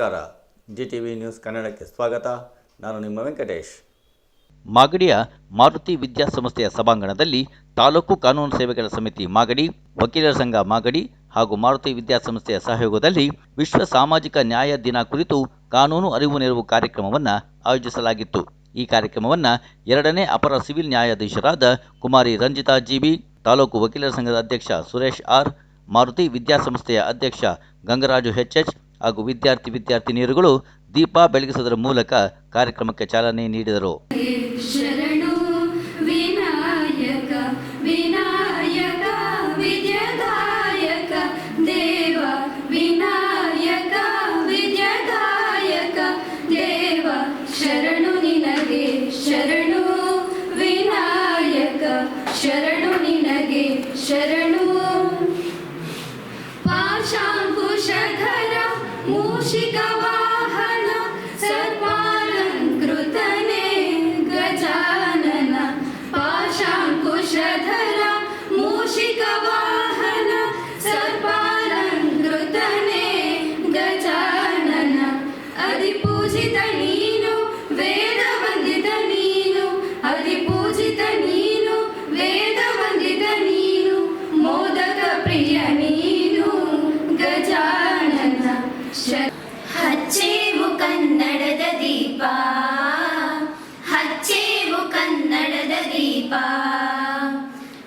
ನಮಸ್ಕಾರ. G T V news ಕನ್ನಡಕ್ಕೆ ಸ್ವಾಗತ. ನಾನು ನಿಮ್ಮ ವೆಂಕಟೇಶ್. ಮಾಗಡಿಯ ಮಾರುತಿ ವಿದ್ಯಾಸಂಸ್ಥೆಯ ಸಭಾಂಗಣದಲ್ಲಿ ತಾಲೂಕು ಕಾನೂನು ಸೇವೆಗಳ ಸಮಿತಿ ಮಾಗಡಿ, ವಕೀಲರ ಸಂಘ ಮಾಗಡಿ ಹಾಗೂ ಮಾರುತಿ ವಿದ್ಯಾಸಂಸ್ಥೆಯ ಸಹಯೋಗದಲ್ಲಿ ವಿಶ್ವ ಸಾಮಾಜಿಕ ನ್ಯಾಯ ದಿನ ಕುರಿತು ಕಾನೂನು ಅರಿವು ನೆರವು ಕಾರ್ಯಕ್ರಮವನ್ನು ಆಯೋಜಿಸಲಾಗಿತ್ತು. ಈ ಕಾರ್ಯಕ್ರಮವನ್ನು ಎರಡನೇ ಅಪರ ಸಿವಿಲ್ ನ್ಯಾಯಾಧೀಶರಾದ ಕುಮಾರಿ ರಂಜಿತಾ ಜಿಬಿ ತಾಲೂಕು ವಕೀಲರ ಸಂಘದ ಅಧ್ಯಕ್ಷ ಸುರೇಶ್ ಆರ್, ಮಾರುತಿ ವಿದ್ಯಾಸಂಸ್ಥೆಯ ಅಧ್ಯಕ್ಷ ಗಂಗರಾಜು ಎಚ್ಎಚ್ ಹಾಗೂ ವಿದ್ಯಾರ್ಥಿ ವಿದ್ಯಾರ್ಥಿನಿಯರುಗಳು ದೀಪ ಬೆಳಗಿಸುವುದರ ಮೂಲಕ ಕಾರ್ಯಕ್ರಮಕ್ಕೆ ಚಾಲನೆ ನೀಡಿದರು. Baba.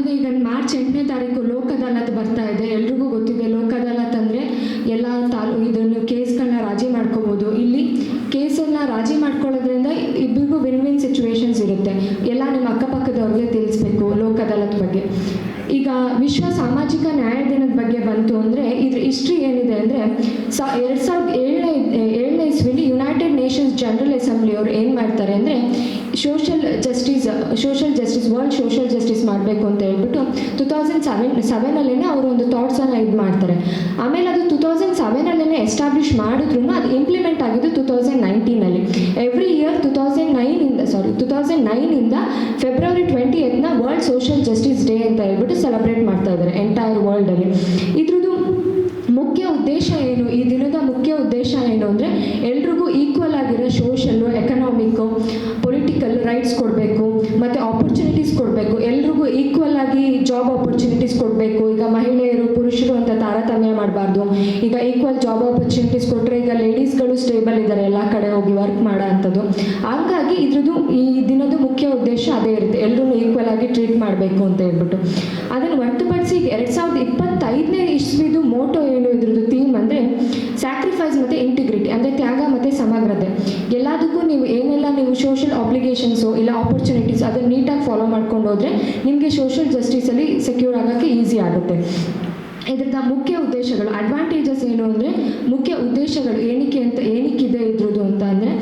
ನಮ್ಗೆ ಈಗ ಮಾರ್ಚ್ ಎಂಟನೇ ತಾರೀಕು ಲೋಕ್ ಅದಾಲತ್ ಬರ್ತಾ ಇದೆ. ಎಲ್ರಿಗೂ ಗೊತ್ತಿದೆ ಲೋಕ್ ಅದಾಲತ್ ಅಂದರೆ ಎಲ್ಲ ತಾಲೂ ಇದನ್ನು ಕೇಸ್ಗಳನ್ನ ರಾಜಿ ಮಾಡ್ಕೋಬೋದು. ಇಲ್ಲಿ ಕೇಸನ್ನು ರಾಜಿ ಮಾಡ್ಕೊಳ್ಳೋದ್ರಿಂದ ಇಬ್ಬರಿಗೂ ವಿನ್ ವಿನ್ ಸಿಚುವೇಶನ್ಸ್ ಇರುತ್ತೆ. ಎಲ್ಲ ನಿಮ್ಮ ಅಕ್ಕಪಕ್ಕದವ್ರಿಗೆ ತಿಳಿಸ್ಬೇಕು ಲೋಕ್ ಅದಾಲತ್ ಬಗ್ಗೆ. ಈಗ ವಿಶ್ವ ಸಾಮಾಜಿಕ ನ್ಯಾಯ ದಿನದ ಬಗ್ಗೆ ಬಂತು ಅಂದರೆ ಇದ್ರ ಹಿಸ್ಟ್ರಿ ಏನಿದೆ ಅಂದರೆ ಸ ಎರಡು ಸಾವಿರದ ಏಳನೇ ಏಳನೇ ಇಸ್ವಿಲಿ ಯುನೈಟೆಡ್ ನೇಷನ್ಸ್ ಜನರಲ್ ಅಸೆಂಬ್ಲಿ ಅವರು ಏನು ಮಾಡ್ತಾರೆ ಅಂದರೆ social justice social justice world social justice ಮಾಡಬೇಕು ಅಂತ ಹೇಳ್ಬಿಟ್ಟು ಟು ತೌಸಂಡ್ ಸೆವೆನ್ ಸೆವೆನಲ್ಲೇ ಅವರು ಒಂದು ಥಾಟ್ಸನ್ನು ಇದು ಮಾಡ್ತಾರೆ. ಆಮೇಲೆ ಅದು ಟು ತೌಸಂಡ್ ಸೆವೆನಲ್ಲೇ ಎಸ್ಟಾಬ್ಲಿಷ್ ಮಾಡಿದ್ರು ಅದು ಇಂಪ್ಲಿಮೆಂಟ್ ಆಗಿದ್ದು ಟು ತೌಸಂಡ್ ನೈನ್ಟೀನಲ್ಲಿ ಎವ್ರಿ ಇಯರ್ ಟು ತೌಸಂಡ್ ನೈನಿಂದ sorry two thousand ನೈನಿಂದ February twenty eighth world social justice day ಅಂತ ಹೇಳ್ಬಿಟ್ಟು ಸೆಲೆಬ್ರೇಟ್ ಮಾಡ್ತಾ ಇದ್ದಾರೆ ಎಂಟೈರ್ ವರ್ಲ್ಡಲ್ಲಿ ಇದ್ರದ್ದು ಮುಖ್ಯ ಉದ್ದೇಶ ಏನು? ಈ ದಿನದ ಮುಖ್ಯ ಉದ್ದೇಶ ಏನು ಅಂದರೆ ಎಲ್ರಿಗೂ ಈಕ್ವಲ್ ಈಗ ಈಕ್ವಲ್ ಜಾಬ್ ಆಪರ್ಚುನಿಟೀಸ್ ಕೊಟ್ಟರೆ ಈಗ ಲೇಡೀಸ್ಗಳು ಸ್ಟೇಬಲ್ ಇದ್ದಾರೆ ಎಲ್ಲ ಕಡೆ ಹೋಗಿ ವರ್ಕ್ ಮಾಡೋ ಅಂಥದ್ದು. ಹಾಗಾಗಿ ಇದ್ರದ್ದು ಈ ದಿನದ ಮುಖ್ಯ ಉದ್ದೇಶ ಅದೇ ಇರುತ್ತೆ. ಎಲ್ಲರೂ ಈಕ್ವಲ್ ಆಗಿ ಟ್ರೀಟ್ ಮಾಡಬೇಕು ಅಂತ ಹೇಳ್ಬಿಟ್ಟು. ಅದನ್ನು ಹೊರತುಪಡಿಸಿ ಎರಡು ಸಾವಿರದ ಇಪ್ಪತ್ತೈದನೇ ಇಸ್ವಿದು ಮೋಟೋ ಏನು ಇದ್ರದ್ದು ಥೀಮ್ ಅಂದರೆ ಸ್ಯಾಕ್ರಿಫೈಸ್ ಮತ್ತು ಇಂಟಿಗ್ರಿಟಿ ಅಂದರೆ ತ್ಯಾಗ ಮತ್ತು ಸಮಗ್ರತೆ. ಎಲ್ಲದಕ್ಕೂ ನೀವು ಏನೆಲ್ಲ ನೀವು ಸೋಷಿಯಲ್ ಆಬ್ಲಿಗೇಷನ್ಸು ಇಲ್ಲ ಆಪರ್ಚುನಿಟೀಸ್ ಅದನ್ನು ನೀಟಾಗಿ ಫಾಲೋ ಮಾಡ್ಕೊಂಡು ಹೋದರೆ ನಿಮಗೆ ಸೋಷಿಯಲ್ ಜಸ್ಟಿಸಲ್ಲಿ ಸೆಕ್ಯೂರ್ ಆಗೋಕ್ಕೆ ಈಸಿ ಆಗುತ್ತೆ. ಇದ್ರದ ಮುಖ್ಯ ಉದ್ದೇಶಗಳು ಅಡ್ವಾಂಟೇಜಸ್ ಏನು ಅಂದರೆ ಮುಖ್ಯ ಉದ್ದೇಶಗಳು ಏನಕ್ಕೆ ಅಂತ ಏನಕ್ಕಿದೆ ಇದ್ರದ್ದು ಅಂತ ಅಂದರೆ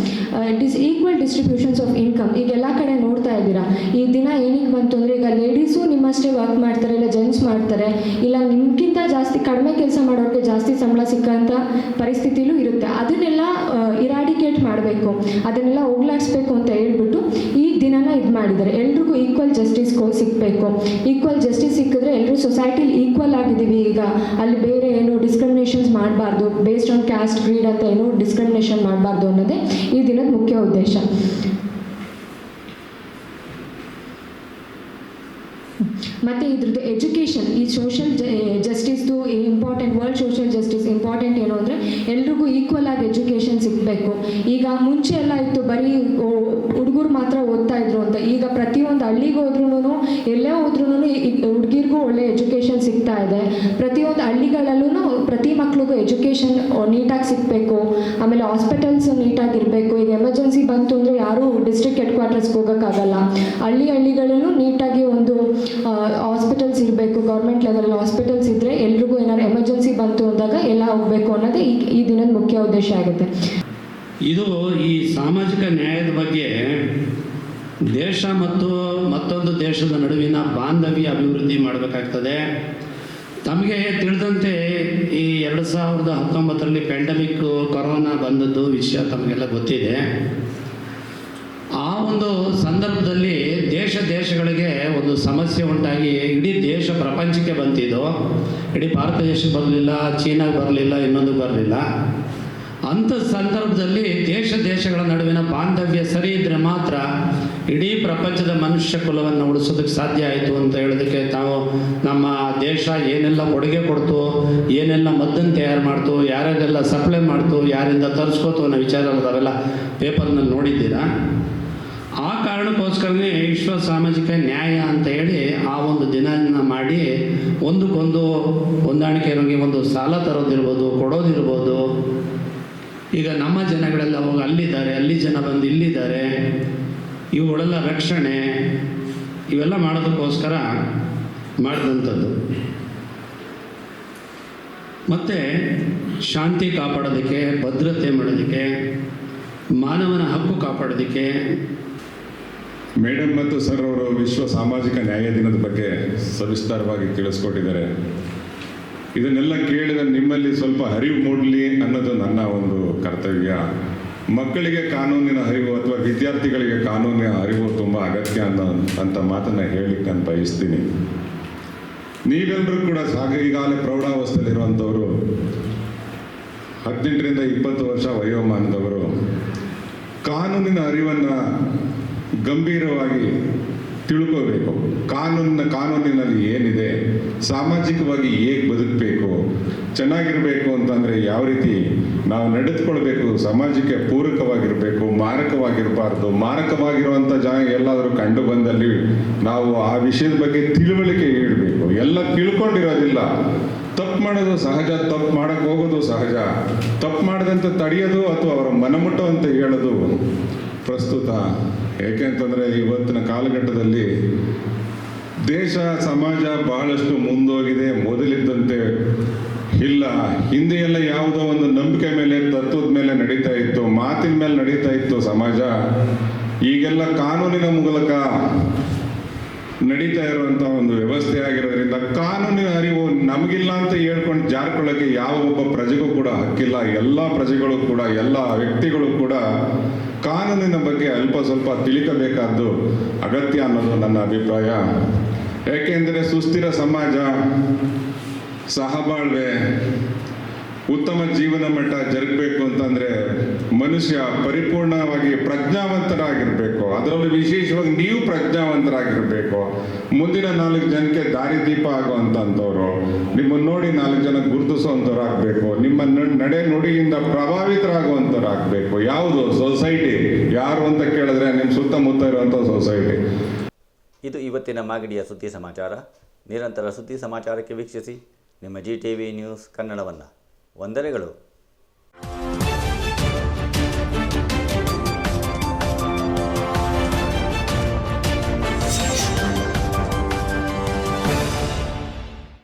ಡಿಸ್ ಈಕ್ವಲ್ ಡಿಸ್ಟ್ರಿಬ್ಯೂಷನ್ಸ್ ಆಫ್ ಇನ್ಕಮ್ ಈಗ ಎಲ್ಲ ಕಡೆ ನೋಡ್ತಾ ಇದ್ದೀರಾ, ಈ ದಿನ ಏನಕ್ಕೆ ಬಂತು ಅಂದರೆ ಈಗ ಲೇಡೀಸು ನಿಮ್ಮಷ್ಟೇ ವರ್ಕ್ ಮಾಡ್ತಾರೆ, ಇಲ್ಲ ಜೆಂಟ್ಸ್ ಮಾಡ್ತಾರೆ, ಇಲ್ಲ ನಿಮ್ಗಿಂತ ಜಾಸ್ತಿ ಕಡಿಮೆ ಕೆಲಸ ಮಾಡೋರಿಗೆ ಜಾಸ್ತಿ ಸಂಬಳ ಸಿಕ್ಕಂಥ ಪರಿಸ್ಥಿತಿಲೂ ಇರುತ್ತೆ. ಅದನ್ನೆಲ್ಲ ಇರಾಡಿಕೇಟ್ ಮಾಡಬೇಕು, ಅದನ್ನೆಲ್ಲ ಹೋಗ್ಲಾಡಿಸ್ಬೇಕು ಅಂತ ಹೇಳ್ಬಿಟ್ಟು ಈ ದಿನನ ಇದು ಮಾಡಿದ್ದಾರೆ. ಎಲ್ರಿಗೂ ಈಕ್ವಲ್ ಜಸ್ಟಿಸ್ ಸಿಗಬೇಕು. ಈಕ್ವಲ್ ಜಸ್ಟಿಸ್ ಸಿಕ್ಕಿದ್ರೆ ಎಲ್ಲರೂ ಸೊಸೈಟಿಲಿ ಈಕ್ವಲ್ ಆಗಿದ್ದೀವಿ. ಈಗ ಅಲ್ಲಿ ಬೇರೆ ಏನು ಡಿಸ್ಕ್ರಿಮಿನೇಷನ್ಸ್ ಮಾಡಬಾರ್ದು ಬೇಸ್ಡ್ ಆನ್ ಕ್ಯಾಸ್ಟ್ ಗ್ರೀಡ್ ಅಂತ ಏನು ಡಿಸ್ಕ್ರಿಮಿನೇಷನ್ ಮಾಡಬಾರ್ದು ಅನ್ನೋದೇ ಈ ದಿನದ ಮುಖ್ಯ ಉದ್ದೇಶ. ಮತ್ತು ಇದ್ರದ್ದು ಎಜುಕೇಷನ್ ಈ social ಜಸ್ಟಿಸ್ದು important world social justice important ಏನು ಅಂದರೆ ಎಲ್ರಿಗೂ ಈಕ್ವಲ್ ಆಗಿ ಎಜುಕೇಷನ್ ಸಿಗಬೇಕು. ಈಗ ಮುಂಚೆ ಎಲ್ಲ ಇತ್ತು, ಬರೀ ಹುಡುಗರು ಮಾತ್ರ ಓದ್ತಾ ಇದ್ರು ಅಂತ. ಈಗ ಪ್ರತಿಯೊಂದು ಹಳ್ಳಿಗೆ ಹೋದ್ರೂ ಎಲ್ಲೇ ಹೋದ್ರೂ ಹುಡುಗಿರ್ಗೂ ಒಳ್ಳೆ ಎಜುಕೇಷನ್ ಸಿಗ್ತಾ ಇದೆ. ಪ್ರತಿಯೊಂದು ಹಳ್ಳಿಗಳಲ್ಲೂ ಪ್ರತಿ ಮಕ್ಳಿಗೂ ಎಜುಕೇಷನ್ ನೀಟಾಗಿ ಸಿಗಬೇಕು. ಆಮೇಲೆ ಹಾಸ್ಪಿಟಲ್ಸ್ ನೀಟಾಗಿರಬೇಕು ಈಗ ಎಮರ್ಜೆನ್ಸಿ ಬಂತು ಅಂದರೆ ಯಾರೂ ಡಿಸ್ಟ್ರಿಕ್ಟ್ ಹೆಡ್ ಕ್ವಾರ್ಟರ್ಸ್ಗೆ ಹೋಗೋಕ್ಕಾಗಲ್ಲ. ಹಳ್ಳಿ ಹಳ್ಳಿಗಳಲ್ಲೂ ನೀಟಾಗಿ ಒಂದು ಹಾಸ್ಪಿಟಲ್ಸ್ ಇರಬೇಕು ಗೌರ್ಮೆಂಟ್ ಲೆವೆಲ್ ಹಾಸ್ಪಿಟಲ್ಸ್ ಇದ್ದರೆ ಎಲ್ರಿಗೂ ಏನಾದ್ರು ಎಮರ್ಜೆನ್ಸಿ ಬಂತು ಅಂದಾಗ ಎಲ್ಲ ಹೋಗಬೇಕು ಅನ್ನೋದೇ ಈ ಈ ದಿನದ ಮುಖ್ಯ ಉದ್ದೇಶ ಆಗುತ್ತೆ. ಇದು ಈ ಸಾಮಾಜಿಕ ನ್ಯಾಯದ ಬಗ್ಗೆ ದೇಶ ಮತ್ತು ಮತ್ತೊಂದು ದೇಶದ ನಡುವಿನ ಬಾಂಧವ್ಯ ಅಭಿವೃದ್ಧಿ ಮಾಡಬೇಕಾಗ್ತದೆ. ತಮಗೆ ತಿಳಿದಂತೆ ಈ ಎರಡು ಸಾವಿರದ ಹತ್ತೊಂಬತ್ತರಲ್ಲಿ ಪ್ಯಾಂಡಮಿಕ್ ಕೊರೋನಾ ಬಂದದ್ದು ವಿಷಯ ತಮಗೆಲ್ಲ ಗೊತ್ತಿದೆ. ಆ ಒಂದು ಸಂದರ್ಭದಲ್ಲಿ ದೇಶ ದೇಶಗಳಿಗೆ ಒಂದು ಸಮಸ್ಯೆ ಉಂಟಾಗಿ ಇಡೀ ದೇಶ ಪ್ರಪಂಚಕ್ಕೆ ಬಂತಿದ್ದು. ಇಡೀ ಭಾರತ ದೇಶಕ್ಕೆ ಬರಲಿಲ್ಲ ಚೀನಾಗೆ ಬರಲಿಲ್ಲ, ಇನ್ನೊಂದು ಬರಲಿಲ್ಲ. ಅಂಥ ಸಂದರ್ಭದಲ್ಲಿ ದೇಶ ದೇಶಗಳ ನಡುವಿನ ಬಾಂಧವ್ಯ ಸರಿ ಇದ್ದರೆ ಮಾತ್ರ ಇಡೀ ಪ್ರಪಂಚದ ಮನುಷ್ಯ ಕುಲವನ್ನು ಉಳಿಸೋದಕ್ಕೆ ಸಾಧ್ಯ ಆಯಿತು ಅಂತ ಹೇಳೋದಕ್ಕೆ ತಾವು ನಮ್ಮ ದೇಶ ಏನೆಲ್ಲ ಕೊಡುಗೆ ಕೊಡ್ತು, ಏನೆಲ್ಲ ಮದ್ದನ್ನು ತಯಾರು ಮಾಡ್ತು, ಯಾರ್ಯಾರೆಲ್ಲ ಸಪ್ಲೈ ಮಾಡ್ತು, ಯಾರಿಂದ ತರಿಸ್ಕೋತು ಅನ್ನೋ ವಿಚಾರ ಅವರೆಲ್ಲ ಪೇಪರ್ನಲ್ಲಿ ನೋಡಿದ್ದೀರಾ? ಆ ಕಾರಣಕ್ಕೋಸ್ಕರನೇ ವಿಶ್ವ ಸಾಮಾಜಿಕ ನ್ಯಾಯ ಅಂತ ಹೇಳಿ ಆ ಒಂದು ದಿನ ಮಾಡಿ ಒಂದಕ್ಕೊಂದು ಹೊಂದಾಣಿಕೆ ನಮಗೆ ಒಂದು ಸಾಲ ತರೋದಿರ್ಬೋದು, ಕೊಡೋದಿರ್ಬೋದು. ಈಗ ನಮ್ಮ ಜನಗಳೆಲ್ಲ ಹೋಗಿ ಅಲ್ಲಿದ್ದಾರೆ, ಅಲ್ಲಿ ಜನ ಬಂದು ಇಲ್ಲಿದ್ದಾರೆ. ಇವುಗಳೆಲ್ಲ ರಕ್ಷಣೆ. ಇವೆಲ್ಲ ಮಾಡೋದಕ್ಕೋಸ್ಕರ ಮಾಡಿದಂಥದ್ದು. ಮತ್ತು ಶಾಂತಿ ಕಾಪಾಡೋದಕ್ಕೆ, ಭದ್ರತೆ ಮಾಡೋದಕ್ಕೆ, ಮಾನವನ ಹಕ್ಕು ಕಾಪಾಡೋದಕ್ಕೆ ಮೇಡಮ್ ಮತ್ತು ಸರ್ ಅವರು ವಿಶ್ವ ಸಾಮಾಜಿಕ ನ್ಯಾಯ ದಿನದ ಬಗ್ಗೆ ಸವಿಸ್ತಾರವಾಗಿ ತಿಳಿಸ್ಕೊಟ್ಟಿದ್ದಾರೆ. ಇದನ್ನೆಲ್ಲ ಕೇಳಿದ ನಿಮ್ಮಲ್ಲಿ ಸ್ವಲ್ಪ ಅರಿವು ಮೂಡಲಿ ಅನ್ನೋದು ನನ್ನ ಒಂದು ಕರ್ತವ್ಯ. ಮಕ್ಕಳಿಗೆ ಕಾನೂನಿನ ಅರಿವು ಅಥವಾ ವಿದ್ಯಾರ್ಥಿಗಳಿಗೆ ಕಾನೂನಿನ ಅರಿವು ತುಂಬ ಅಗತ್ಯ ಅನ್ನೋ ಅಂತ ಮಾತನ್ನ ಹೇಳಲಿಕ್ಕೆ ನಾನು ಬಯಸ್ತೀನಿ. ನೀವೆಲ್ಲರೂ ಕೂಡ ಸಾಗ, ಈಗಾಗಲೇ ಪ್ರೌಢಾವಸ್ಥೆಯಲ್ಲಿರುವಂಥವರು, ಹದಿನೆಂಟರಿಂದ ಇಪ್ಪತ್ತು ವರ್ಷ ವಯೋಮಾನದವರು, ಕಾನೂನಿನ ಅರಿವನ್ನು ಗಂಭೀರವಾಗಿ ತಿಳ್ಕೋಬೇಕು. ಕಾನೂನಿನ ಕಾನೂನಿನಲ್ಲಿ ಏನಿದೆ, ಸಾಮಾಜಿಕವಾಗಿ ಹೇಗೆ ಬದುಕಬೇಕು, ಚೆನ್ನಾಗಿರಬೇಕು ಅಂತಂದರೆ ಯಾವ ರೀತಿ ನಾವು ನಡೆದುಕೊಳ್ಬೇಕು, ಸಮಾಜಕ್ಕೆ ಪೂರಕವಾಗಿರಬೇಕು, ಮಾರಕವಾಗಿರಬಾರ್ದು ಮಾರಕವಾಗಿರುವಂಥ ಜಾಗ ಎಲ್ಲಾದರೂ ಕಂಡು ಬಂದಲ್ಲಿ ನಾವು ಆ ವಿಷಯದ ಬಗ್ಗೆ ತಿಳುವಳಿಕೆ ಹೇಳಬೇಕು. ಎಲ್ಲ ತಿಳ್ಕೊಂಡಿರೋದಿಲ್ಲ. ತಪ್ಪು ಮಾಡೋದು ಸಹಜ, ತಪ್ಪು ಮಾಡಕ್ಕೆ ಹೋಗೋದು ಸಹಜ. ತಪ್ಪು ಮಾಡದಂತೆ ತಡೆಯೋದು ಅಥವಾ ಅವರ ಮನಮುಟ್ಟುವಂತ ಹೇಳೋದು ಪ್ರಸ್ತುತ. ಏಕೆಂತಂದರೆ ಇವತ್ತಿನ ಕಾಲಘಟ್ಟದಲ್ಲಿ ದೇಶ, ಸಮಾಜ ಬಹಳಷ್ಟು ಮುಂದೋಗಿದೆ. ಮೊದಲಿದ್ದಂತೆ ಇಲ್ಲ. ಹಿಂದೆ ಎಲ್ಲ ಯಾವುದೋ ಒಂದು ನಂಬಿಕೆ ಮೇಲೆ, ತತ್ವದ ಮೇಲೆ ನಡೀತಾ ಇತ್ತು. ಮಾತಿನ ಮೇಲೆ ನಡೀತಾ ಇತ್ತು ಸಮಾಜ. ಈಗೆಲ್ಲ ಕಾನೂನಿನ ಮೂಲಕ ನಡೀತಾ ಇರುವಂತ ಒಂದು ವ್ಯವಸ್ಥೆ ಆಗಿರೋದ್ರಿಂದ ಕಾನೂನಿನ ಅರಿವು ನಮಗಿಲ್ಲ ಅಂತ ಹೇಳ್ಕೊಂಡು ಜಾರ್ಕೊಳ್ಳೋಕೆ ಯಾವ ಒಬ್ಬ ಪ್ರಜೆಗೂ ಕೂಡ ಹಕ್ಕಿಲ್ಲ. ಎಲ್ಲ ಪ್ರಜೆಗಳು ಕೂಡ, ಎಲ್ಲ ವ್ಯಕ್ತಿಗಳು ಕೂಡ ಕಾನೂನಿನ ಬಗ್ಗೆ ಅಲ್ಪ ಸ್ವಲ್ಪ ತಿಳಿಕಬೇಕಾದ್ದು ಅಗತ್ಯ ಅನ್ನೋದು ನನ್ನ ಅಭಿಪ್ರಾಯ. ಏಕೆಂದರೆ ಸುಸ್ಥಿರ ಸಮಾಜ ಸಹಬಾಳ್ವೆ ಉತ್ತಮ ಜೀವನ ಮಟ್ಟ ಜರುಗಬೇಕು ಅಂತಂದ್ರೆ ಮನುಷ್ಯ ಪರಿಪೂರ್ಣವಾಗಿ ಪ್ರಜ್ಞಾವಂತರಾಗಿರ್ಬೇಕು. ಅದರಲ್ಲಿ ವಿಶೇಷವಾಗಿ ನೀವು ಪ್ರಜ್ಞಾವಂತರಾಗಿರ್ಬೇಕು. ಮುಂದಿನ ನಾಲ್ಕು ಜನಕ್ಕೆ ದಾರಿದೀಪ ಆಗುವಂತವ್ರು ನಿಮ್ಮನ್ನು ನೋಡಿ ನಾಲ್ಕು ಜನ ಗುರುತಿಸುವಂಥವ್ರು ಆಗ್ಬೇಕು ನಿಮ್ಮ ನಡೆ ನುಡಿಯಿಂದ ಪ್ರಭಾವಿತರಾಗುವಂಥವ್ರು ಆಗ್ಬೇಕು ಯಾವುದು? ಸೊಸೈಟಿ. ಯಾರು ಅಂತ ಕೇಳಿದ್ರೆ ನಿಮ್ಮ ಸುತ್ತಮುತ್ತ ಇರುವಂಥ ಸೊಸೈಟಿ. ಇದು ಇವತ್ತಿನ ಮಾಗಡಿಯ ಸುದ್ದಿ ಸಮಾಚಾರ. ನಿರಂತರ ಸುದ್ದಿ ಸಮಾಚಾರಕ್ಕೆ ವೀಕ್ಷಿಸಿ. ನಿಮ್ಮ ಜಿ ಟಿ ವಿ ನ್ಯೂಸ್ ಕನ್ನಡವನ್ನು. ವಂದನೆಗಳು.